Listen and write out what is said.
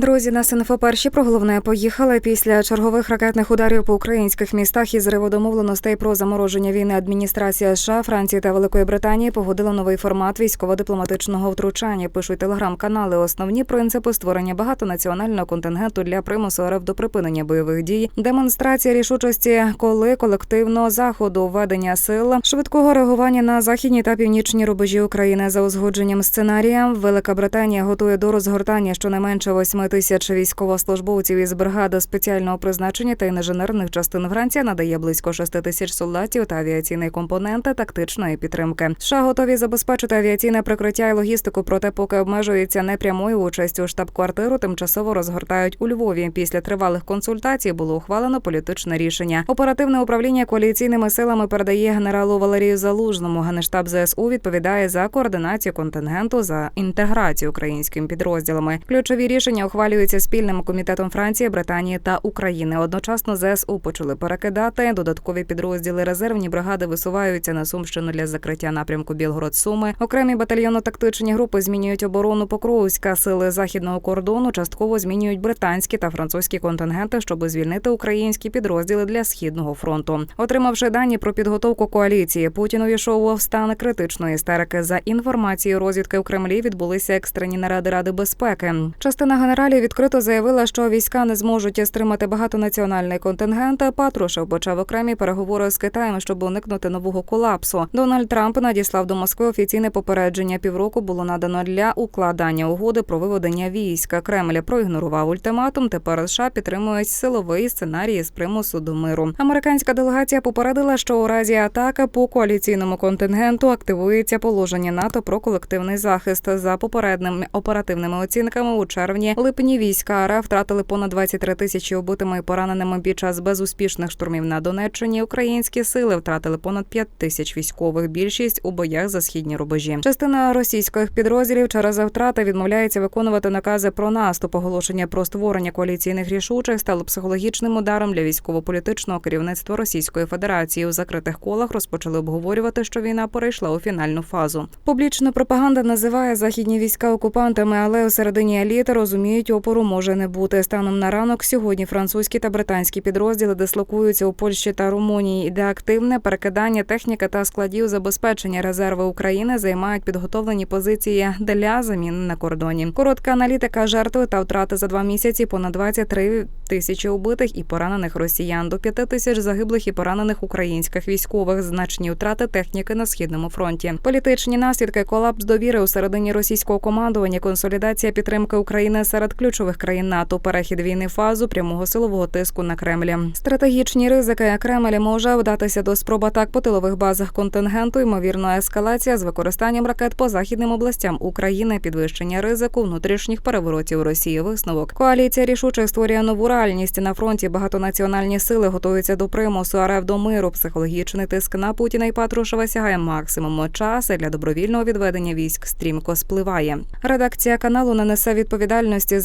Друзі, на СНФО перші про головне поїхали після чергових ракетних ударів по українських містах і зриву домовленостей про замороження війни. Адміністрація США, Франції та Великої Британії погодила новий формат військово-дипломатичного втручання. Пишуть телеграм-канали. Основні принципи створення багатонаціонального контингенту для примусу РФ до припинення бойових дій, демонстрація рішучості, коли колективного заходу, введення сил, швидкого реагування на західні та північні рубежі України за узгодженням сценарія. Велика Британія готує до розгортання щонайменше 8 тисяч військовослужбовців із бригади спеціального призначення та інженерних частин Франція надає близько 6 тисяч солдатів та авіаційний компонент тактичної підтримки. США готові забезпечити авіаційне прикриття і логістику, проте поки обмежується непрямою участю. Штаб-квартиру тимчасово розгортають у Львові. Після тривалих консультацій було ухвалено політичне рішення. Оперативне управління коаліційними силами передає генералу Валерію Залужному. Генштаб ЗСУ відповідає за координацію контингенту за інтеграцію українськими підрозділами. Ключові рішення ухвалюються спільним комітетом Франції, Британії та України. Одночасно ЗСУ почали перекидати додаткові підрозділи. Резервні бригади висуваються на Сумщину для закриття напрямку Білгород-Суми. Окремі батальйонно-тактичні групи змінюють оборону Покровська. Сили західного кордону частково змінюють британські та французькі контингенти, щоб звільнити українські підрозділи для східного фронту. Отримавши дані про підготовку коаліції, Путін увійшов стан критичної істерики. За інформацією розвідки в Кремлі відбулися екстрені наради Ради безпеки. Частина генералів відкрито заявила, що війська не зможуть стримати багатонаціональний контингент. Патрушев почав окремі переговори з Китаєм, щоб уникнути нового колапсу. Дональд Трамп надіслав до Москви офіційне попередження. Півроку було надано для укладання угоди про виведення війська. Кремль проігнорував ультиматум. Тепер США підтримують силовий сценарій з примусу до миру. Американська делегація попередила, що у разі атаки по коаліційному контингенту активується положення НАТО про колективний захист. За попередними оперативними оцінками у червні липні війська РФ втратили понад 23 тисячі убитими і пораненими під час безуспішних штурмів на Донеччині. Українські сили втратили понад 5 тисяч військових. Більшість у боях за східні рубежі. Частина російських підрозділів через втрати відмовляється виконувати накази про наступ. Оголошення про створення коаліційних рішучих стало психологічним ударом для військово-політичного керівництва Російської Федерації. У закритих колах розпочали обговорювати, що війна перейшла у фінальну фазу. Публічна пропаганда називає західні війська окупантами, але у середині еліти розуміють, опору може не бути. Станом на ранок сьогодні французькі та британські підрозділи дислокуються у Польщі та Румунії. Іде активне перекидання техніки та складів забезпечення резерви України займають підготовлені позиції для заміни на кордоні. Коротка аналітика жертви та втрати за два місяці. Понад 23 тисячі убитих і поранених росіян, до 5 тисяч загиблих і поранених українських військових. Значні втрати техніки на східному фронті. Політичні наслідки колапс довіри у середині російського командування, консолідація підтримки України серед ключових країн НАТО, перехід війни фазу прямого силового тиску на Кремлі. Стратегічні ризики Кремль може вдатися до спроб атак по тилових базах контингенту. Ймовірно, ескалація з використанням ракет по західним областям України, підвищення ризику внутрішніх переворотів Росії. Висновок коаліція рішучих створює нову реальність на фронті. Багатонаціональні сили готуються до примусу РФ до миру. Психологічний тиск на Путіна і Патрушева сягає максимуму часу для добровільного відведення військ стрімко спливає. Редакція каналу не несе відповідальності